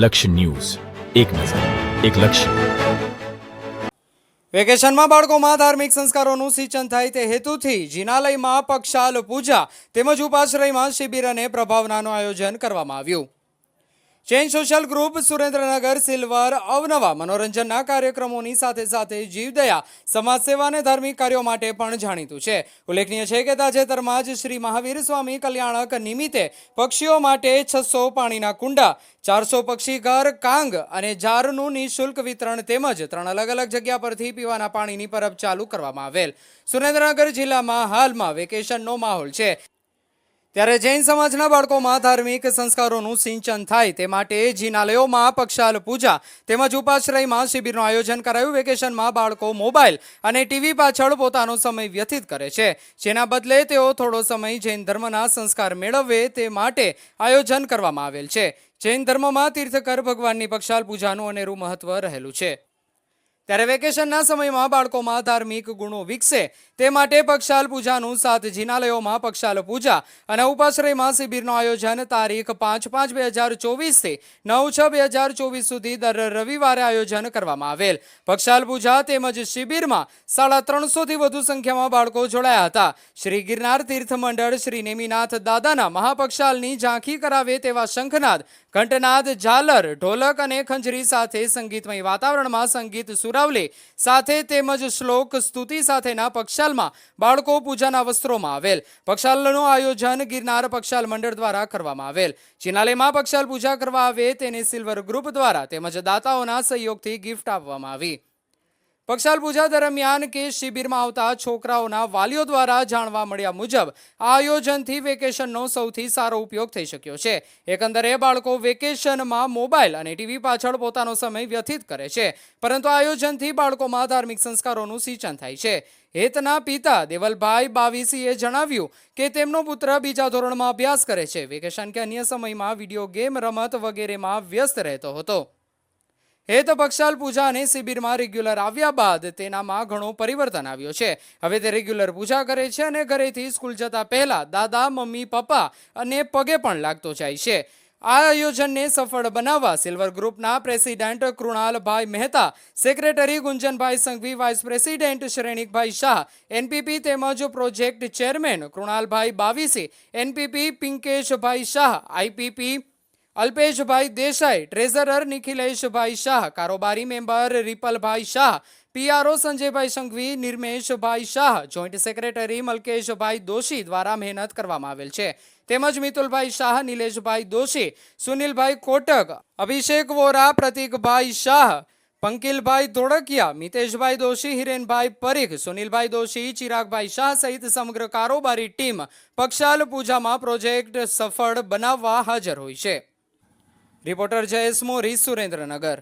લક્ષ્ય ન્યૂઝ. એક નજર, એક લક્ષ્ય. વેકેશનમાં બાળકોમાં ધાર્મિક સંસ્કારોનું સિંચન થાય તે હેતુથી જિનાલયમાં પક્ષાલ પૂજા તેમજ ઉપાશ્રયમાં શિબિર અને પ્રભાવનાનું આયોજન કરવામાં આવ્યું. Change social group Surendranagar silver અવનવા મનોરંજનના કાર્યક્રમોની સાથે સાથે જીવદયા સમાજ અને ધાર્મિક કાર્યો માટે પણ જાણીતું છે. ઉલ્લેખનીય છે કે તાજેતરમાં જ શ્રી મહાવીર સ્વામી કલ્યાણક નિમિત્તે પક્ષીઓ માટે છસો પાણીના કુંડા, ચારસો પક્ષી ઘર કાંગ અને જારનું નિઃશુલ્ક વિતરણ તેમજ ત્રણ અલગ અલગ જગ્યા પરથી પીવાના પાણીની પરબ ચાલુ કરવામાં આવેલ. સુરેન્દ્રનગર જિલ્લામાં હાલમાં વેકેશનનો માહોલ છે. ત્યારે જૈન સમાજના બાળકોમાં ધાર્મિક સંસ્કારોનું સિંચન થાય તે માટે જિનાલયોમાં પક્ષાલ પૂજા તેમજ ઉપાશ્રયમાં શિબિરનું આયોજન કરાયું. વેકેશનમાં બાળકો મોબાઈલ અને ટીવી પાછળ પોતાનો સમય વ્યતીત કરે છે. જેના બદલે તેઓ થોડો સમય જૈન ધર્મના સંસ્કાર મેળવે તે માટે આયોજન કરવામાં આવેલ છે. જૈન ધર્મમાં તીર્થકર ભગવાનની પક્ષાલ પૂજાનું અનેરું મહત્વ રહેલું છે. ત્યારે વેકેશનના સમયમાં બાળકોમાં ધાર્મિક ગુણો વિકસે. તે માટે પક્ષાલ પૂજાનું સાત જિનાલયોમાં પક્ષાલ પૂજા અને ઉપાશ્રયમાં શિબિરનું આયોજન તારીખ પાંચ પાંચ બે હજાર ચોવીસથી નવ છ બે હજાર ચોવીસ સુધી દર રવિવારે આયોજન કરવામાં આવેલ. પક્ષાલ પૂજા તેમજ શિબિરમાં સાડા ત્રણસોથી વધુ સંખ્યામાં બાળકો જોડાયા હતા. શ્રી ગિરનાર તીર્થ મંડળ શ્રી નેમિનાથ દાદાના મહાપક્ષાલની ઝાંખી કરાવે તેવા શંખનાદ ઘંટનાદ ઝાલર, ઢોલક અને ખંજરી સાથે સંગીતમય વાતાવરણમાં સંગીત સુરાવલે સાથે તેમજ શ્લોક સ્તુતિ સાથેના પક્ષાલમાં બાળકો પૂજાના વસ્ત્રોમાં આવેલ. પક્ષાલનું આયોજન ગિરનાર પક્ષાલ મંડળ દ્વારા કરવામાં આવેલ. જિનાલયમાં પક્ષાલ પૂજા કરવા આવે તેને સિલ્વર ગ્રુપ દ્વારા તેમજ દાતાઓના સહયોગથી ગિફ્ટ આપવામાં આવી. પક્ષાલ પૂજા દરમિયાન કે શિબિરમાં આવતા છોકરાઓના વાલીઓ દ્વારા જાણવા મળ્યા મુજબ આ આયોજનથી વેકેશનનો સૌથી સારો ઉપયોગ થઈ શક્યો છે. એકંદરે બાળકો વેકેશનમાં મોબાઈલ અને ટીવી પાછળ પોતાનો સમય વ્યથિત કરે છે. પરંતુ આયોજનથી બાળકોમાં ધાર્મિક સંસ્કારોનું સિંચન થાય છે. હેતના પિતા દેવલભાઈ બાવીસીએ જણાવ્યું કે તેમનો પુત્ર બીજા ધોરણમાં અભ્યાસ કરે છે. વેકેશન કે અન્ય સમયમાં વીડિયો ગેમ રમત વગેરેમાં વ્યસ્ત રહેતો હતો. હેત પક્ષાલ પૂજા શિબિરમાં રેગ્યુલર આવ્યા બાદ તેનામાં ઘણો પરિવર્તન આવ્યો છે. હવે તે રેગ્યુલર પૂજા કરે છે અને ઘરેથી સ્કૂલ જતા પહેલા દાદા, મમ્મી, પપ્પા અને પગે પણ લાગતો જાય છે. આ આયોજનને સફળ બનાવવા સિલ્વર ગ્રુપના પ્રેસિડેન્ટ કૃણાલભાઈ મહેતા, સેક્રેટરી ગુંજનભાઈ સંઘવી, વાઇસ પ્રેસિડેન્ટ શ્રેણિકભાઈ શાહ, એનપીપી તેમજ પ્રોજેક્ટ ચેરમેન કૃણાલભાઈ બાવીસી, એનપીપી પિંકેશભાઈ શાહ, આઈપીપી અલ્પેશભાઈ દેસાઈ, ટ્રેઝરર નિખિલેશભાઈ શાહ, કારોબારી મેમ્બર રિપલભાઈ શાહ, પીઆરઓ સંજયભાઈ સંઘવી, નિર્મેશભાઈ શાહ, જોઈન્ટ સેક્રેટરી મલકેશભાઈ દોશી દ્વારા મહેનત કરવામાં આવેલ છે. તેમજ મિતુલભાઈ શાહ, નિલેશભાઈ દોશી, સુનિલભાઈ કોટક, અભિષેક વોરા, પ્રતિકભાઈ શાહ, પંકિલભાઈ ધોળકિયા, મિતેશભાઈ દોશી, હિરેનભાઈ પરીખ, સુનિલભાઈ દોશી, ચિરાગભાઈ શાહ સહિત સમગ્ર કારોબારી ટીમ પક્ષાલ પૂજામાં પ્રોજેક્ટ સફળ બનાવવા હાજર હોય છે. રિપોર્ટર જયેશ મોરી સુરેન્દ્રનગર